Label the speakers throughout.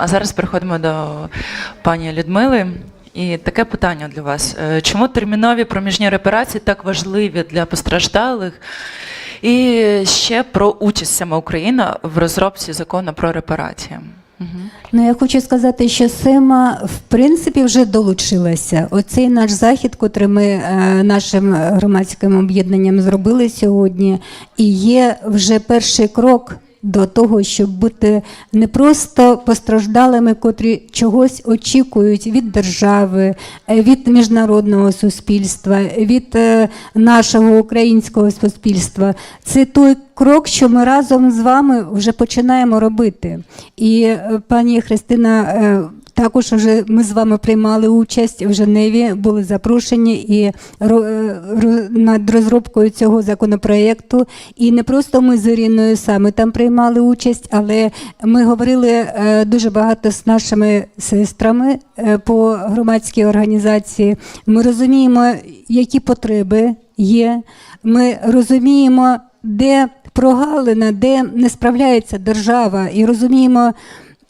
Speaker 1: А зараз переходимо до пані Людмили. І таке питання для вас: Е, чому термінові проміжні репарації так важливі для постраждалих? І ще про участь саме України в розробці закону про репарації.
Speaker 2: Ну, я хочу сказати, що Сема в принципі вже долучилася. Оцей наш захід, котрий ми е, нашим громадським об'єднанням зробили сьогодні, і є вже перший крок до того, щоб бути не просто постраждалими, котрі чогось очікують від держави, е, від міжнародного суспільства, від е, нашого українського суспільства. Це той крок, що ми разом з вами вже починаємо робити. І е, пані Христина. Також вже ми з вами приймали участь в Женеві, були запрошені і е, над розробкою цього законопроєкту. І не просто ми з Іриною саме там приймали участь, але ми говорили е, дуже багато з нашими сестрами е, по громадській організації. Ми розуміємо, які потреби є. Ми розуміємо, де прогалина, де не справляється держава, і розуміємо.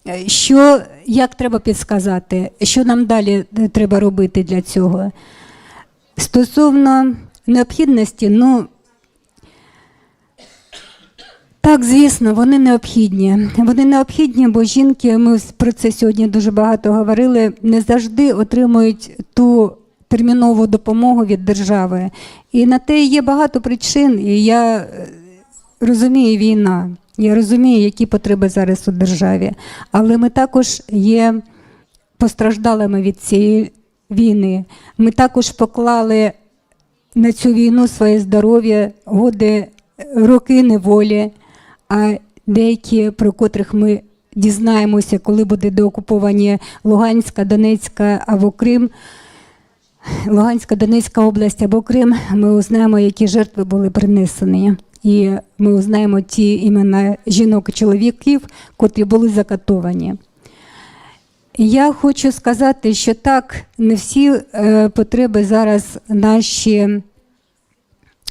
Speaker 2: Е, Що як треба підсказати, що нам далі е, треба робити для цього? Стосовно необхідності, ну так, звісно, вони необхідні. Вони необхідні, бо жінки, ми про це сьогодні дуже багато говорили, не завжди отримують ту термінову допомогу від держави. І на те є багато причин. І я е, розумію війна. Я розумію, які потреби зараз у державі. Але ми також є постраждалими від цієї війни. Ми також поклали на цю війну своє здоров'я, годи, роки неволі, а деякі, про котрих ми дізнаємося, коли буде деокуповані Луганська, Донецька або Крим. Луганська, Донецька область або Крим, ми узнаємо, які жертви були принесені. І ми узнаємо ті імена жінок і чоловіків, котрі були закатовані. Я хочу сказати, що так, не всі е, потреби зараз наші.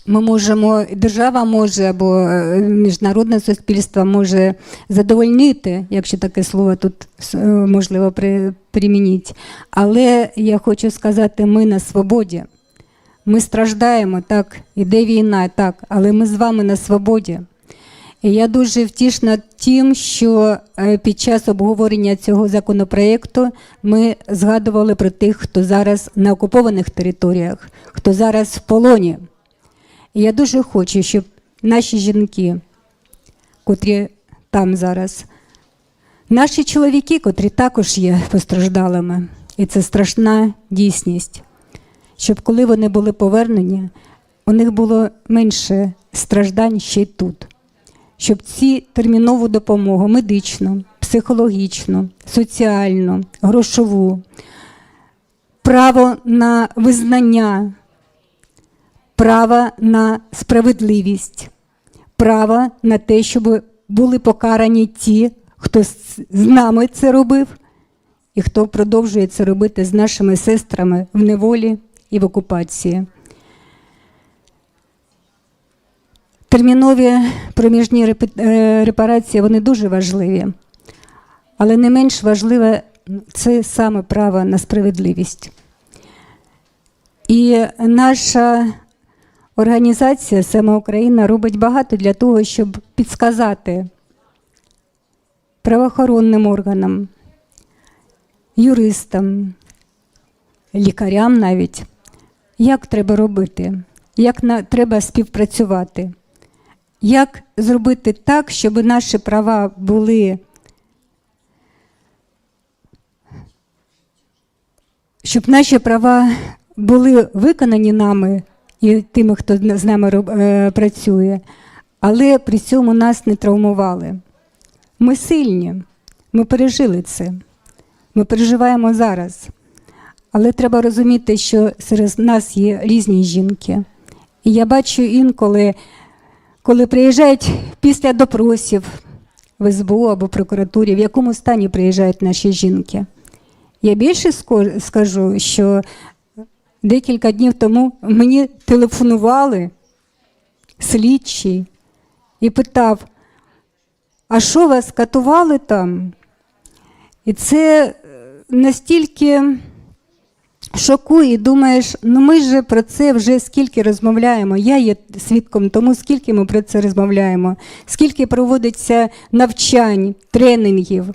Speaker 2: Ми можемо, держава може або е, міжнародне суспільство може задовольнити, якщо таке слово тут е, можливо при, примініть. Але я хочу сказати, ми на свободі. Ми страждаємо, так, іде війна, так, але ми з вами на свободі. І я дуже втішна тим, що е, під час обговорення цього законопроєкту ми згадували про тих, хто зараз на окупованих територіях, хто зараз в полоні. І я дуже хочу, щоб наші жінки, котрі там зараз, наші чоловіки, котрі також є постраждалими, і це страшна дійсність, щоб коли вони були повернені, у них було менше страждань ще й тут. Щоб ці термінову допомогу медичну, психологічну, соціальну, грошову, право на визнання, право на справедливість, право на те, щоб були покарані ті, хто з нами це робив, і хто продовжує це робити з нашими сестрами в неволі і в окупації. Термінові проміжні е, репарації вони дуже важливі, але не менш важливе це саме право на справедливість. І наша організація Сама Україна робить багато для того, щоб підсказати правоохоронним органам, юристам, лікарям навіть, як треба робити, як на, треба співпрацювати. Як зробити так, щоб наші права були, щоб наші права були виконані нами і тими, хто з нами е, працює, але при цьому нас не травмували. Ми сильні, ми пережили це, ми переживаємо зараз. Але треба розуміти, що серед нас є різні жінки. І я бачу інколи коли приїжджають після допросів в СБУ або прокуратурі, в якому стані приїжджають наші жінки. Я більше скажу, що декілька днів тому мені телефонували слідчий і питав: а що вас катували там? І це е, настільки шокує, думаєш, ну ми ж про це вже скільки розмовляємо. Я є свідком тому, скільки ми про це розмовляємо, скільки проводиться навчань, тренінгів.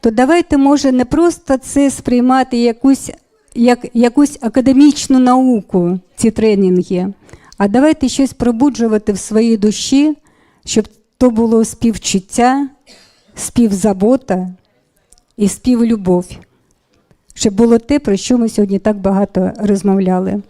Speaker 2: То давайте, може, не просто це сприймати якусь, як якусь академічну науку, ці тренінги, а давайте щось пробуджувати в своїй душі, щоб то було співчуття, співзабота і співлюбов. Щоб було те, про що ми сьогодні так багато розмовляли.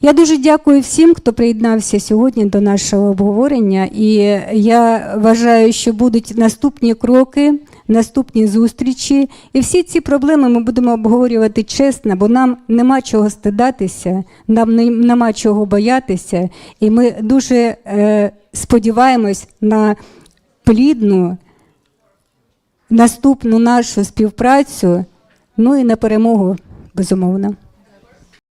Speaker 2: Я дуже дякую всім, хто приєднався сьогодні до нашого обговорення. І я вважаю, що будуть наступні кроки, наступні зустрічі. І всі ці проблеми ми будемо обговорювати чесно, бо нам нема чого стидатися, нам нема чого боятися. І ми дуже е, сподіваємось на плідну наступну нашу співпрацю, ну і на перемогу, безумовно.